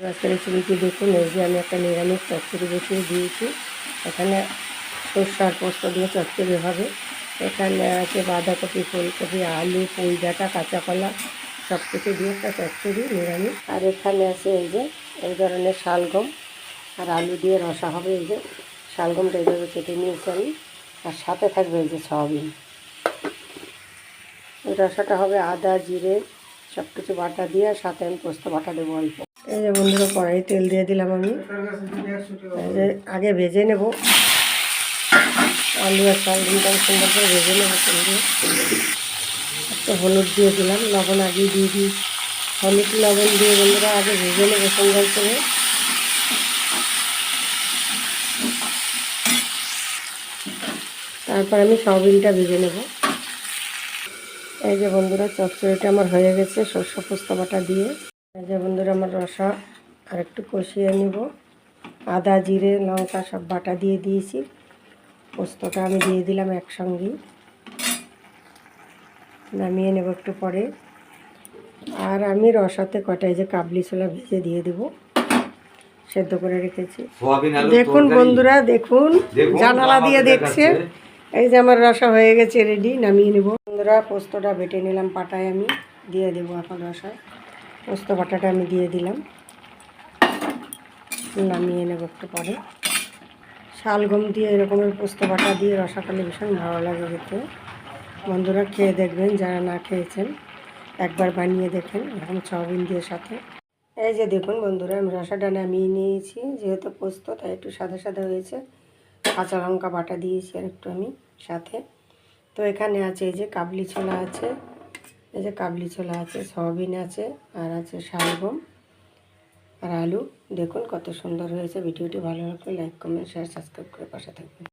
আজকের দেখুন এই যে আমি একটা নিরামিষ চচ্চড়ি বসিয়ে দিয়েছি এখানে সর্ষার পোস্ত দিয়ে চচ্চড়ি হবে এখানে আছে বাঁধাকপি ফুলকপি আলু পুঁই ডাঁটা কাঁচা কলা সব কিছু দিয়ে একটা চচ্চড়ি নিরামিষ আর এখানে আছে এই যে এই ধরনের শালগম আর আলু দিয়ে রসা হবে এই যে শালগমটা এইভাবে কেটে নিয়েছি আমি আর সাথে থাকবে এই যে সয়াবিন এই রসাটা হবে আদা জিরে সব কিছু বাটা দিয়ে সাথে আমি পোস্ত বাটা দেবো অল্প এই যে বন্ধুরা কড়াই তেল দিয়ে দিলাম আমি। আগে ভেজে নেব। আলু আর সয়াবিনটা সুন্দর করে ভেজে নেব একটু হলুদ দিয়ে দিলাম, লবণ আগে দিয়ে দিই। হলুদ, লবণ দিয়ে বন্ধুরা আগে ভেজে নেব সুন্দর করে। তারপর আমি সয়াবিনটা ভেজে নেব। এই যে বন্ধুরা, চচ্চড়িটা আমার হয়ে গেছে শস্য পোস্ত বাটা দিয়ে। যে বন্ধুরা আমার রসা আর একটু কষিয়ে নিব। আদা জিরে লঙ্কা সব বাটা দিয়ে দিয়েছি। পোস্তটা আমি দিয়ে দিলাম একসঙ্গেই। নামিয়ে নেব একটু পরে। আর আমি রসাতে কটা এই যে কাবলি ছোলা ভেজে দিয়ে দেবো। সেদ্ধ করে রেখেছি। দেখুন বন্ধুরা দেখুন দেখুন, জানালা দিয়ে দেখছে। এই যে আমার রসা হয়ে গেছে রেডি নামিয়ে নেব। বন্ধুরা পোস্তটা বেটে নিলাম পাটায় আমি। দিয়ে দেবো এখন রসায়। পোস্ত বাটাটা আমি দিয়ে দিলাম। নামিয়ে নেব একটু পরে। শালগম দিয়ে এরকমের পোস্ত বাটা দিয়ে রসা করলে ভীষণ ভালো লাগে খেতে। বন্ধুরা খেয়ে দেখবেন, যারা না খেয়েছেন, একবার বানিয়ে দেখেন এরকম সয়াবিন দিয়ে সাথে। এই যে দেখুন বন্ধুরা, আমি রসাটা নামিয়ে নিয়েছি, যেহেতু পোস্ত, তাই একটু সাদা সাদা হয়েছে। কাঁচা লঙ্কা বাটা দিয়েছি আর একটু আমি সাথে। তো এখানে আছে এই যে কাবলি ছোলা আছে এই যে কাবলি ছোলা আছে, সয়াবিন আছে, আর আছে শালগম আর আলু। দেখুন কত সুন্দর হয়েছে। ভিডিওটি ভালো লাগলে লাইক কমেন্ট শেয়ার সাবস্ক্রাইব করে পাশে থাকবেন।